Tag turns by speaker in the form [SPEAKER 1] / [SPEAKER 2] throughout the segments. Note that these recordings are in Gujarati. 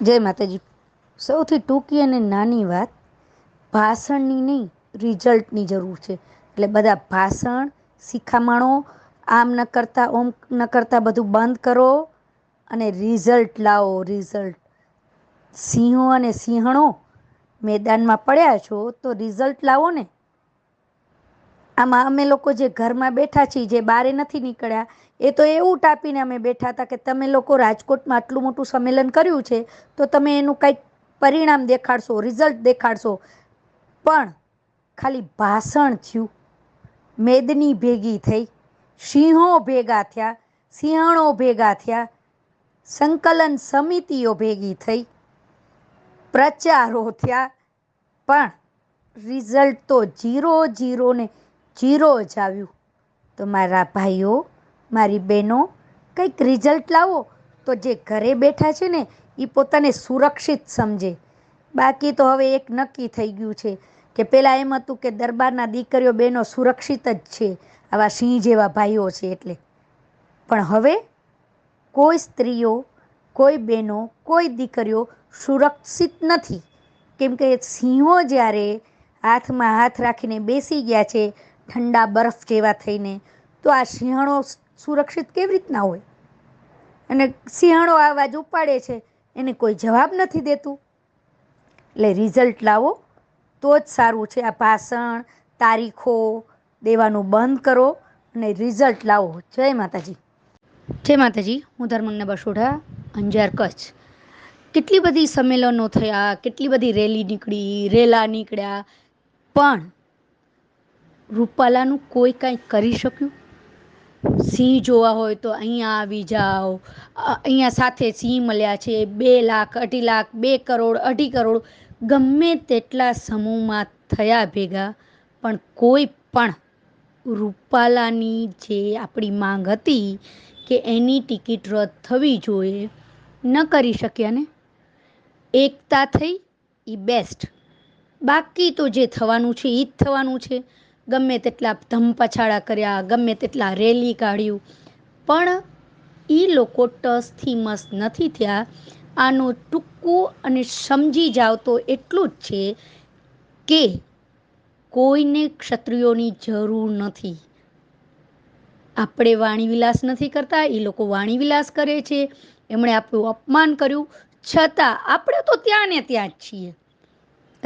[SPEAKER 1] જય માતાજી. સૌથી ટૂંકી અને નાની વાત, ભાષણની નહીં, રિઝલ્ટની જરૂર છે. એટલે બધા ભાષણ, શિખામણો, આમ ન કરતાં, ઓમ ન કરતાં બધું બંધ કરો અને રિઝલ્ટ લાવો, રિઝલ્ટ. સિંહો અને સિંહણો મેદાનમાં પડ્યા છો તો રિઝલ્ટ લાવો ને. આમાં અમે લોકો જે ઘરમાં બેઠા છીએ, જે બારે નથી નીકળ્યા એ તો એવું ટાપીને અમે બેઠા હતા કે તમે લોકો રાજકોટમાં આટલું મોટું સંમેલન કર્યું છે, તો તમે એનું કંઈક પરિણામ દેખાડશો રિઝલ્ટ દેખાડશો. પણ ખાલી ભાષણ થયું. મેદની ભેગી થઈ. સિંહો ભેગા થયા, સિંહણો ભેગા થયા. સંકલન સમિતિઓ ભેગી થઈ. પ્રચારો થયા. પણ રિઝલ્ટ તો જીરો જીરો ને જીરો જ આવ્યું. તો મારા ભાઈઓ મારી બહેનો, કંઈક રિઝલ્ટ લાવો. તો જે ઘરે બેઠા છે ને એ પોતાને સુરક્ષિત સમજે. બાકી તો હવે એક નક્કી થઈ ગયું છે કે પહેલાં એમ હતું કે દરબારના દીકરીઓ, બહેનો સુરક્ષિત જ છે, આવા સિંહ જેવા ભાઈઓ છે એટલે. પણ હવે કોઈ સ્ત્રીઓ, કોઈ બહેનો, કોઈ દીકરીઓ સુરક્ષિત નથી. કેમ કે સિંહો જ્યારે હાથમાં હાથ રાખીને બેસી ગયા છે, ઠંડા બરફ જેવા થઈને, તો આ સિંહણો સુરક્ષિત કેવી રીતના હોય? અને સિંહણો અવાજ ઉપાડે છે, એને કોઈ જવાબ નથી દેતું. એટલે રિઝલ્ટ લાવો. તો જ સારું છે આ ભાષણ, તારીખો, દેવાનું બંધ કરો અને રિઝલ્ટ લાવો. જય માતાજી. જય માતાજી. હું ધર્મંગના બસોડા અંજાર કચ્છ. કેટલી બધી સંમેલનો થયા, કેટલી બધી રેલી નીકળી, રેલા નીકળ્યા, પણ રૂપાલાનું કોઈ કાંઈ કરી શક્યું? સિંહ જોવા હોય તો અહીંયા આવી જાઓ. અહીંયા સાથે સિંહ મળ્યા છે. બે લાખ, અઢી લાખ, બે કરોડ, અઢી કરોડ. ગમે તેટલા સમૂહમાં થયા ભેગા, પણ કોઈ પણ રૂપાલાની જે આપણી માંગ હતી કે એની ટિકિટ રદ થવી જોઈએ, ન કરી શક્યા ને? એકતા થઈ એ બેસ્ટ. બાકી તો જે થવાનું છે એ જ થવાનું છે. ગમે તેટલા ધમપછાડા કર્યા, ગમે તેટલા રેલી કાઢ્યું. પણ એ લોકો ટસથી મસ નથી થયા. આનું ટૂંકું અને સમજી જાવ તો એટલું જ છે કે કોઈને ક્ષત્રિયોની જરૂર નથી. આપણે વાણીવિલાસ નથી કરતા એ લોકો વાણીવિલાસ કરે છે. એમણે આપણું અપમાન કર્યું. છતાં આપણે તો ત્યાં ને ત્યાં જ છીએ.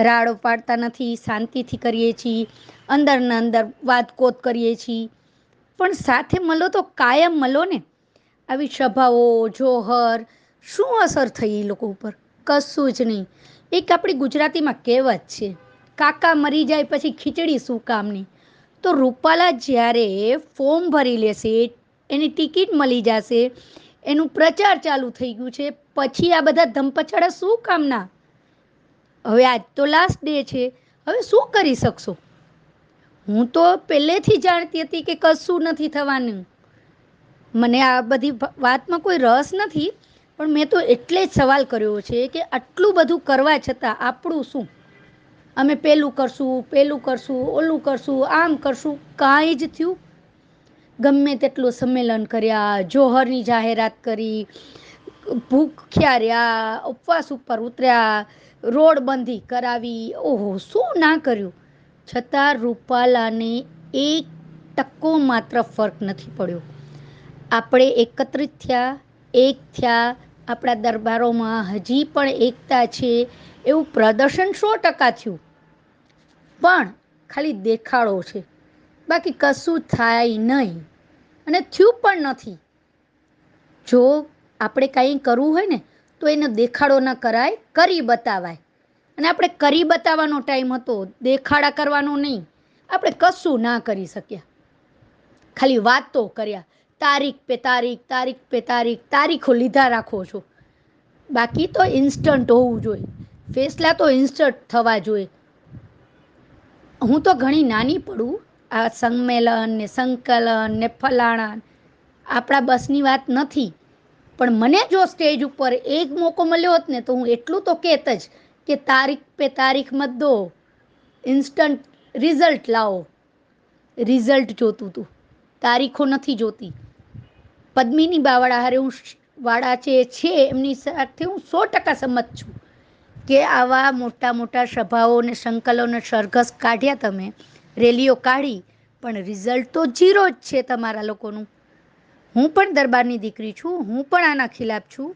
[SPEAKER 1] રાડો પાડતા નથી, શાંતિથી કરીએ છીએ, અંદરના અંદર વાતકોત કરીએ છીએ. પણ સાથે મળો તો કાયમ મળો ને. આવી સભાઓ, જોહર, શું અસર થઈ એ લોકો ઉપર? કશું જ નહીં. એક આપણી ગુજરાતીમાં કહેવત છે, કાકા મરી જાય પછી ખીચડી શું કામની તો રૂપાલા જ્યારે ફોર્મ ભરી લેશે, એની ટિકિટ મળી જશે, એનું પ્રચાર ચાલુ થઈ ગયું છે, પછી આ બધા ધમપછાડા શું કામના? હવે આજ તો લાસ્ટ ડે છે. હવે શું કરી શકશો? હું તો પહેલેથી જાણતી હતી કે કશું નથી થવાનું. મને આ બધી વાતમાં કોઈ રસ નથી, પણ મેં તો એટલે જ સવાલ કર્યો છે કે આટલું બધું કરવા છતાં આપણું શું? અમે પેલું કરશું પેલું કરશું, ઓલું કરશું, આમ કરશું, કાંઈ જ થયું? ગમે તેટલું સંમેલન કર્યા, જોહરની જાહેરાત કરી ભૂખ્યા રહ્યા ઉપવાસ ઉપર ઉતર્યા રોડબંધી કરાવી. ઓહો, શું ના કર્યું? છતાં રૂપાલાને એક ટકો માત્ર ફરક નથી પડ્યો. આપણે એકત્રિત થયા, એક થયા, આપણા દરબારોમાં હજી પણ એકતા છે, એવું પ્રદર્શન સો ટકા થયું. પણ ખાલી દેખાડો છે. બાકી કશું થાય નહીં. અને થયું પણ નથી. જો આપણે કાંઈ કરવું હોય ને તો એનો દેખાડો ન કરાય, કરી બતાવાય. અને આપણે કરી બતાવવાનો ટાઈમ હતો, દેખાડા કરવાનો નહીં. આપણે કશું ના કરી શક્યા. ખાલી વાતો કર્યા. તારીખ પે તારીખ તારીખ પે તારીખ, તારીખો લીધા રાખો છો. બાકી તો ઇન્સ્ટન્ટ હોવું જોઈએ. ફેસલા તો ઇન્સ્ટન્ટ થવા જોઈએ. હું તો ઘણી નાની પડું. આ સંમેલન ને સંકલન ને ફલાણા. આપણા બસની વાત નથી. પણ મને જો સ્ટેજ ઉપર એક મોકો મળ્યો હોત ને, તો હું એટલું તો કહેત જ કે તારીખ પે તારીખ મત દો ઇન્સ્ટન્ટ રિઝલ્ટ લાવો. રિઝલ્ટ જોતું હતું તારીખો નથી જોતી. પદ્મિની બાવાળા હારે હું વાળા જે છે, એમની સાથે હું સો ટકા સંમત છું કે આવા મોટા મોટા સભાઓ અને સંકલનો સરઘસ કાઢ્યા તમે, રેલીઓ કાઢી, પણ રિઝલ્ટ તો જીરો જ છે તમારા લોકોનું. હું પણ દરબારની દીકરી છું, હું પણ આના ખિલાફ છું.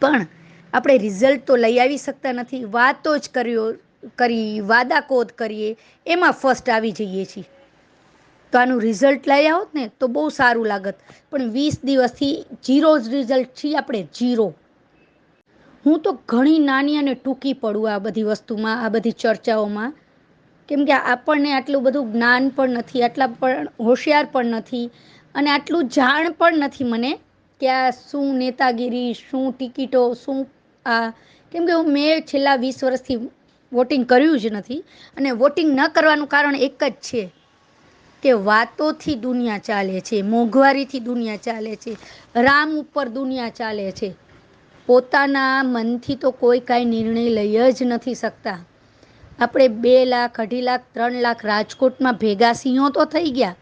[SPEAKER 1] પણ આપણે રિઝલ્ટ તો લઈ આવી શકતા નથી. વાતો જ કર્યો, કરી, વાદાકોદ કરીએ, એમાં ફર્સ્ટ આવી જઈએ છીએ. તો આનું રિઝલ્ટ લઈ આવત ને, તો બહુ સારું લાગત. પણ વીસ દિવસથી જીરો જ રિઝલ્ટ છીએ આપણે જીરો હું તો ઘણી નાની અને ટૂંકી પડું આ બધી વસ્તુમાં, આ બધી ચર્ચાઓમાં. કેમ કે આપણને આટલું બધું જ્ઞાન પણ નથી, આટલા પણ હોશિયાર પણ નથી. અને આટલું જાણ પણ નથી મને કે આ શું નેતાગીરી, શું ટિકિટો, શું આ, કેમ કે મેં છેલ્લા વીસ વર્ષથી વોટિંગ કર્યું જ નથી અને વોટિંગ ન કરવાનું કારણ એક જ છે કે વાતોથી દુનિયા ચાલે છે, મોંઘવારીથી દુનિયા ચાલે છે, રામ ઉપર દુનિયા ચાલે છે. પોતાના મનથી તો કોઈ કાંઈ નિર્ણય લઈ જ નથી શકતા. આપણે બે લાખ, અઢી લાખ, ત્રણ લાખ રાજકોટમાં ભેગા સિંહો તો થઈ ગયા.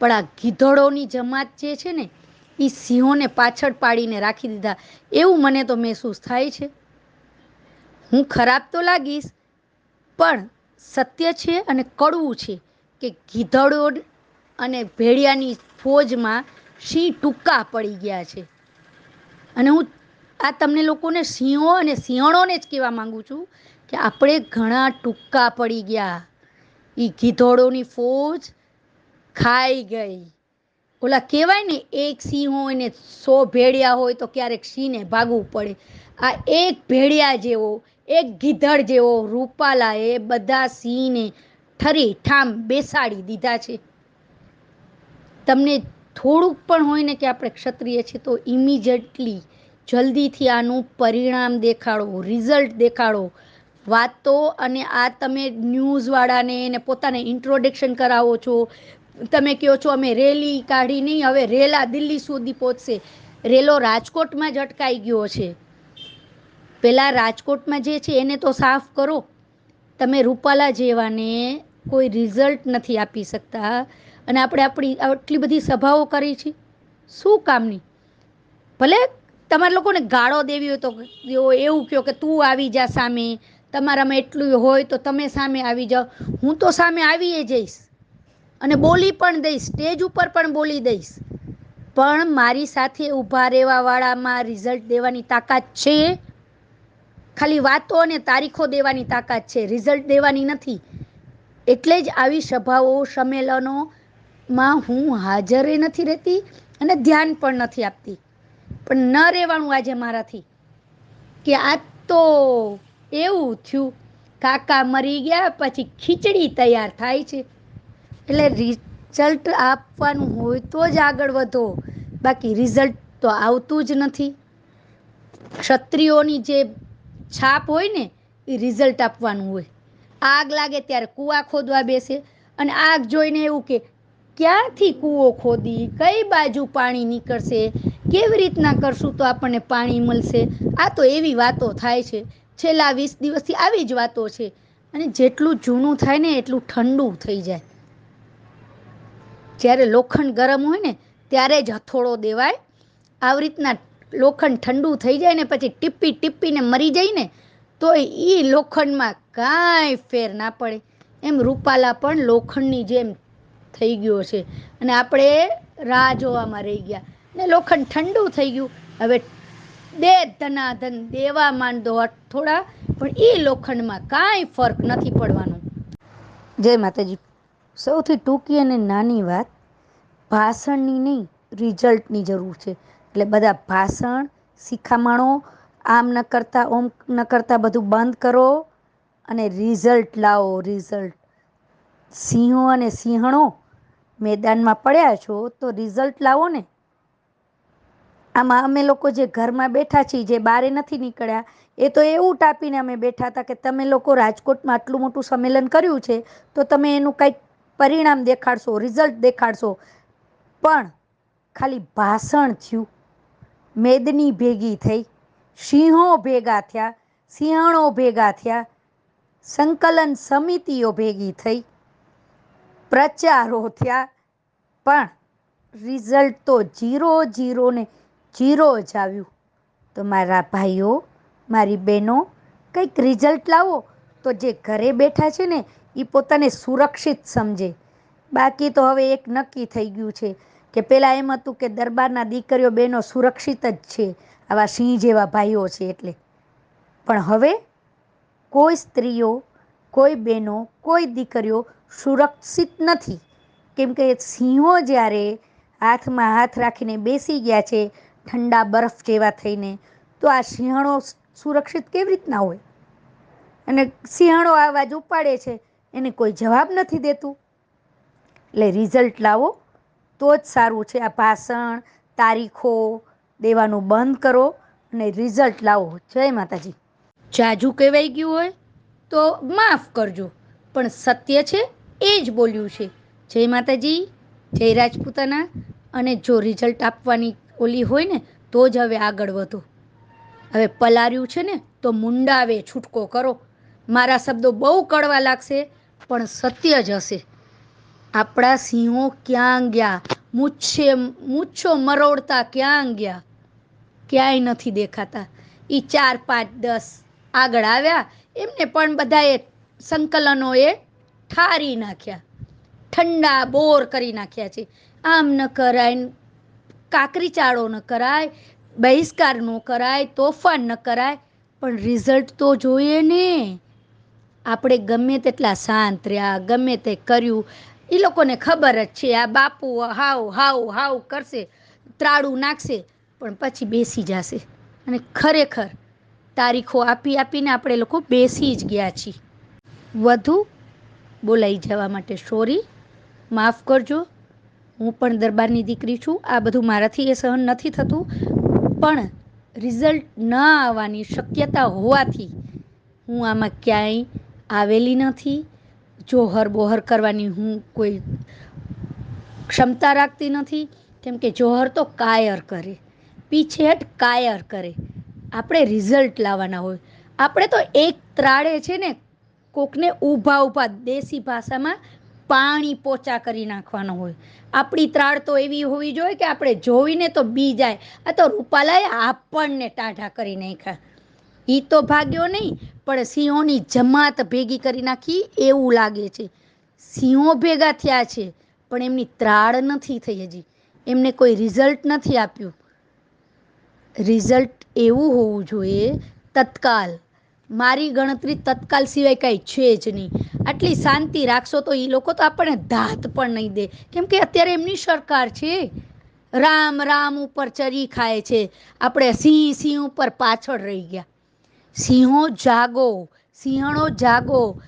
[SPEAKER 1] પણ આ ગીધડોની જમાત જે છે ને એ સિંહોને પાછળ પાડીને રાખી દીધા. એવું મને તો મહેસૂસ થાય છે. હું ખરાબ તો લાગીશ, પણ સત્ય છે અને કડવું છે કે ગીધડો અને ભેડિયાની ફોજમાં સિંહ ટૂંકા પડી ગયા છે. અને હું આ તમને લોકોને સિંહો અને સિંહણોને જ કહેવા માગું છું કે આપણે ઘણા ટૂંકા પડી ગયા. એ ગીધોડોની ફોજ ખાઈ ગઈ. ઓલા કહેવાય ને, એક સિંહ હોય સો ભેડિયા હોય તો ક્યારેક સિંહને ભાગવું પડે. આ એક ભેડિયા જેવો, એક ગીધડ જેવો રૂપાલાએ બધા સિંહને ઠરી ઠામ બેસાડી દીધા છે. તમને થોડુંક પણ હોય ને કે આપણે ક્ષત્રિય છીએ તો ઇમિજિએટલી જલ્દીથી આનું પરિણામ દેખાડો રિઝલ્ટ દેખાડો. વાતો અને આ તમે ન્યૂઝવાળાને એને પોતાને ઇન્ટ્રોડક્શન કરાવો છો તમે કહો છો અમે રેલી કાઢી નહીં, હવે રેલા દિલ્હી સુધી પહોંચશે. રેલો રાજકોટમાં જ અટકાઈ ગયો છે. પહેલાં રાજકોટમાં જે છે એને તો સાફ કરો. તમે રૂપાલા જેવાને કોઈ રિઝલ્ટ નથી આપી શકતા. અને આપણે આપણી આટલી બધી સભાઓ કરી છે. શું કામની? ભલે તમારા લોકોને ગાળો દેવી હોય તો એવું કહો કે તું આવી જા સામે. તમારામાં એટલું હોય તો તમે સામે આવી જાઓ. હું તો સામે આવીએ જઈશ. અને બોલી પણ દઈશ, સ્ટેજ ઉપર પણ બોલી દઈશ. પણ મારી સાથે ઊભા રહેવાવાળામાં રિઝલ્ટ દેવાની તાકાત છે? ખાલી વાતો અને તારીખો દેવાની તાકાત છે. રિઝલ્ટ દેવાની નથી. એટલે જ આવી સભાઓ, સંમેલનોમાં હું હાજરે નથી રહેતી અને ધ્યાન પણ નથી આપતી. પણ ન રહેવાનું આજે મારાથી. કે આ તો એવું થયું. કાકા મરી ગયા, પછી ખીચડી તૈયાર થાય છે. એટલે રિઝલ્ટ આપવાનું હોય તો જ આગળ વધો. બાકી રિઝલ્ટ તો આવતું જ નથી. ક્ષત્રિયોની જે છાપ હોય ને, એ રિઝલ્ટ આપવાનું હોય. આગ લાગે ત્યારે કૂવા ખોદવા બેસે અને આગ જોઈને એવું કે, ક્યાંથી કૂવો ખોદી? કઈ બાજુ પાણી નીકળશે? કેવી રીતના કરશું તો આપણને પાણી મળશે? આ તો એવી વાતો થાય છે. છેલ્લા વીસ દિવસથી આવી જ વાતો છે. અને જેટલું જૂનું થાય ને, એટલું ઠંડુ થઈ જાય. જ્યારે લોખંડ ગરમ હોય ને, ત્યારે જ હથોડો દેવાય. આવી રીતના લોખંડ ઠંડુ થઈ જાય ને, પછી ટીપી ટીપીને મરી જાય ને, તો એ લોખંડમાં કાંઈ ફેર ના પડે. એમ રૂપાલા પણ લોખંડની જેમ થઈ ગયો છે. અને આપણે રાહ જોવામાં રહી ગયા. ને લોખંડ ઠંડુ થઈ ગયું. હવે દે ધનાધન, દેવા માંડો થોડા પણ એ લોખંડમાં કાંઈ ફરક નથી પડવાનો. જય માતાજી. સૌથી ટૂંકી અને નાની વાત, ભાષણની નહીં, રિઝલ્ટની જરૂર છે. એટલે બધા ભાષણ, શિખામણો, આમ ન કરતાં, ઓમ ન કરતાં બધું બંધ કરો અને રિઝલ્ટ લાવો, રિઝલ્ટ. સિંહો અને સિંહણો મેદાનમાં પડ્યા છો તો રિઝલ્ટ લાવો ને. આમાં અમે લોકો જે ઘરમાં બેઠા છીએ, જે બારે નથી નીકળ્યા, એ તો એવું ટાપીને અમે બેઠા હતા કે તમે લોકો રાજકોટમાં આટલું મોટું સંમેલન કર્યું છે, તો તમે એનું કંઈક પરિણામ દેખાડશો રિઝલ્ટ દેખાડશો. પણ ખાલી ભાષણ થયું. મેદની ભેગી થઈ. સિંહો ભેગા થયા. સિંહણો ભેગા થયા. સંકલન સમિતિઓ ભેગી થઈ. પ્રચારો થયા. પણ રિઝલ્ટ તો જીરો જીરો ને જીરો જ આવ્યું. તો મારા ભાઈઓ, મારી બહેનો, કંઈક રિઝલ્ટ લાવો. તો જે ઘરે બેઠા છે ને એ પોતાને સુરક્ષિત સમજે. બાકી તો હવે એક નક્કી થઈ ગયું છે કે પહેલાં એમ હતું કે દરબારના દીકરીઓ બહેનો સુરક્ષિત જ છે, આવા સિંહ જેવા ભાઈઓ છે એટલે. પણ હવે કોઈ સ્ત્રીઓ, કોઈ બહેનો, કોઈ દીકરીઓ સુરક્ષિત નથી. કેમ કે સિંહો જ્યારે હાથમાં હાથ રાખીને બેસી ગયા છે, ઠંડા બરફ જેવા થઈને, તો આ સિંહણો સુરક્ષિત કેવી રીતના હોય? અને સિંહણો અવાજ ઉપાડે છે એને કોઈ જવાબ નથી દેતું. એટલે રિઝલ્ટ લાવો, તો જ સારું છે. આ ભાષણ, તારીખો, દેવાનું બંધ કરો અને રિઝલ્ટ લાવો. જય માતાજી. જાજુ કહેવાઈ ગયું હોય તો માફ કરજો, પણ સત્ય છે એ જ બોલ્યું છે. જય માતાજી, જય રાજપૂતાના. અને જો રિઝલ્ટ આપવાની ઓલી હોય ને, તો જ હવે આગળ વધો. હવે પલાર્યું છે ને, તો મુંડાવે, છૂટકો કરો. મારા શબ્દો બહુ કડવા લાગશે પણ સત્ય જ હશે. આપણા સિંહો ક્યાં ગયા? મૂછે, મૂછો મરોડતા ક્યાં ગયા? ક્યાંય નથી દેખાતા. એ ચાર, પાંચ, દસ આગળ આવ્યા. એમને પણ બધાએ સંકલનોએ ઠારી નાખ્યા. ઠંડા બોર કરી નાખ્યા છે. આમ ન કરાય, કાકરી ચાળો ન કરાય, બહિષ્કાર ન કરાય, તોફાન ન કરાય. પણ રિઝલ્ટ તો જોઈએ ને. આપણે ગમે તેટલા શાંત રહ્યા, ગમે તે કર્યું એ લોકોને ખબર જ છે, આ બાપુ હાવ હાવ હાવ કરશે, ત્રાડું નાખશે, પણ પછી બેસી જશે. અને ખરેખર તારીખો આપી આપીને આપણે લોકો બેસી જ ગયા છીએ. વધુ બોલાઈ જવા માટે સોરી માફ કરજો. હું પણ દરબારની દીકરી છું, આ બધું મારાથી એ સહન નથી થતું, પણ રિઝલ્ટ ન આવવાની શક્યતા હોવાથી હું આમાં ક્યાંય આવેલી નથી. જોહર બોહર કરવાની હું કોઈ ક્ષમતા રાખતી નથી, કેમ કે જોહર તો કાયર કરે. પીછેહટ કાયર કરે. આપણે રિઝલ્ટ લાવવાના હોય. આપણે તો એક ત્રાળે છે ને, કોકને ઊભા ઊભા દેશી ભાષામાં પાણી પોચા કરી નાખવાનો હોય. આપણી ત્રાળ તો એવી હોવી જોઈએ કે આપણે જોઈને તો બી જાય. આ તો રૂપાલાએ આપણને ટાઢા કરી નાખ્યા. એ તો ભાગ્યો નહીં. પણ સિંહોની જમાત ભેગી કરી નાખી એવું લાગે છે. સિંહો ભેગા થયા છે, પણ એમની ત્રાળ નથી થઈ હજી. એમને કોઈ રિઝલ્ટ નથી આપ્યું. રિઝલ્ટ એવું હોવું જોઈએ, તત્કાલ. મારી ગણતરી તત્કાલ સિવાય કાંઈ છે જ નહીં. આટલી શાંતિ રાખશો તો એ લોકો તો આપણને ધાત પણ નહીં દે. કેમ કે અત્યારે એમની સરકાર છે. રામ રામ ઉપર ચરી ખાય છે. આપણે સિંહ સિંહ ઉપર પાછળ રહી ગયા. સિંહો જાગો, સિંહણો જાગો.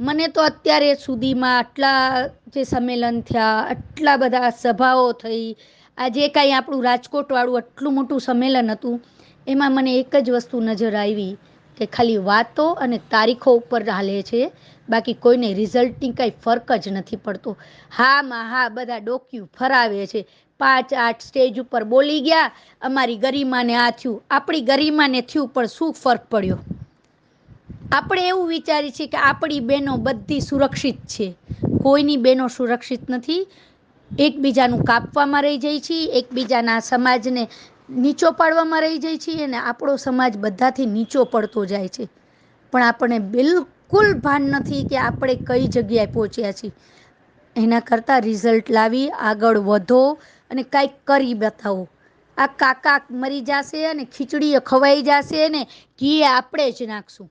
[SPEAKER 1] મને તો અત્યારે સુધીમાં આટલા જે સંમેલન થયા, આટલા બધા સભાઓ થઈ આ જે કાંઈ આપણું રાજકોટવાળું આટલું મોટું સંમેલન હતું, એમાં મને એક જ વસ્તુ નજર આવી કે ખાલી વાતો અને તારીખો ઉપર હાલે છે, બાકી કોઈને રિઝલ્ટની કાંઈ ફરક જ નથી પડતો. હામાં હા, બધા ડોક્યું ફરાવે છે. પાંચ, આઠ સ્ટેજ ઉપર બોલી ગયા, અમારી ગરિમાને આ થયું. આપણી ગરિમાને થયું, પણ શું ફરક પડ્યો? આપણે એવું વિચારીએ છીએ કે આપણી બહેનો બધી સુરક્ષિત છે. કોઈની બહેનો સુરક્ષિત નથી. એકબીજાનું કાપવામાં રહી જાય છે, એકબીજાના સમાજને નીચો પાડવામાં રહી જાય છે અને આપણો સમાજ બધાથી નીચો પડતો જાય છે. પણ આપણને બિલકુલ ભાન નથી કે આપણે કઈ જગ્યાએ પહોંચ્યા છીએ. એના કરતાં રિઝલ્ટ લાવી, આગળ વધો અને કાંઈક કરી બતાવો. આ કાકા મરી જશે અને ખીચડી ખવાઈ જશે ને ઘી આપણે જ નાખશું.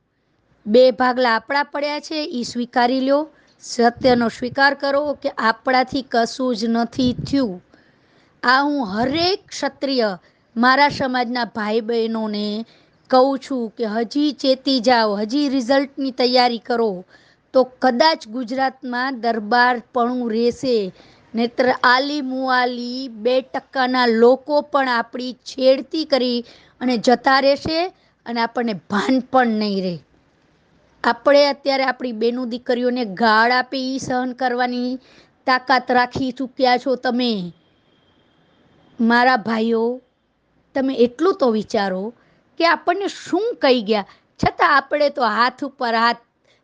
[SPEAKER 1] બે ભાગલા આપણા પડ્યા છે એ સ્વીકારી લો સત્યનો સ્વીકાર કરો કે આપણાથી કશું જ નથી થયું. આ હું હરેક ક્ષત્રિય મારા સમાજના ભાઈ બહેનોને કહું છું કે હજી ચેતી જાઓ, હજી રિઝલ્ટની તૈયારી કરો. તો કદાચ ગુજરાતમાં દરબારપણું રહેશે. નહીતર આલી મુઆલી બે ટકાના લોકો પણ આપણી છેડતી કરી અને જતા રહેશે અને આપણને ભાન પણ નહીં રહે. આપણે અત્યારે આપણી બેનું દીકરીઓને ગાળ આપે એ સહન કરવાની તાકાત રાખી ચૂક્યા છો તમે. મારા ભાઈઓ, તમે એટલું તો વિચારો કે આપણને શું કહી ગયા? છતાં આપણે તો હાથ ઉપર હાથ,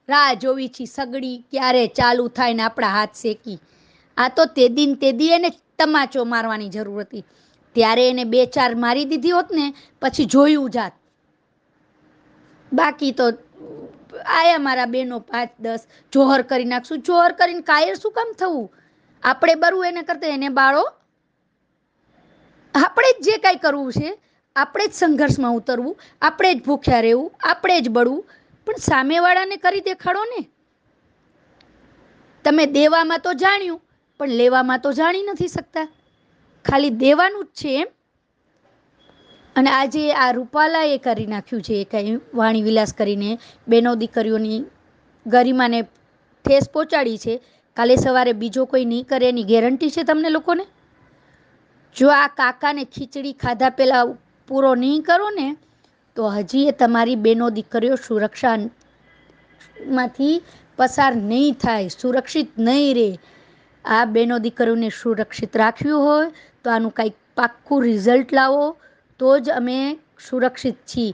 [SPEAKER 1] રાહ જોવી છીએ સગડી ક્યારે ચાલુ થાય ને આપણા હાથ શેકી. આ તો તે દિન તે દી એને તમાચો મારવાની જરૂર હતી. ત્યારે એને બે ચાર મારી દીધી હોત ને, પછી જોયું જાત. બાકી તો આયા મારા બેનો પાંચ, દસ, જોહર કરી નાખશું. જોહર કરીને કાયર શું કામ થવું? આપણે બરું એને કરતા એને બાળો. આપણે જ જે કાંઈ કરવું છે, આપણે જ સંઘર્ષમાં ઉતરવું, આપણે જ ભૂખ્યા રહેવું, આપણે જ બળવું. પણ સામેવાળાને કરી દેખાડો ને. તમે દેવામાં તો જાણ્યું પણ લેવામાં તો જાણી નથી શકતા. ખાલી દેવાનું જ છે એમ. અને આજે આ રૂપાલાએ કરી નાખ્યું છે કાંઈ વાણી વિલાસ કરીને બેનો દીકરીઓની ગરિમાને ઠેસ પહોંચાડી છે. કાલે સવારે બીજો કોઈ નહીં કરે એની ગેરંટી છે તમને લોકોને? જો આ કાકાને ખીચડી ખાધા પહેલાં પૂરો નહીં કરો ને, તો હજી એ તમારી બેનો દીકરીઓ સુરક્ષામાંથી પસાર નહીં થાય, સુરક્ષિત નહીં રહે. આ બેનો દીકરીઓને સુરક્ષિત રાખ્યું હોય તો આનું કંઈક પાક્કું રિઝલ્ટ લાવો. તો જ અમે સુરક્ષિત છીએ.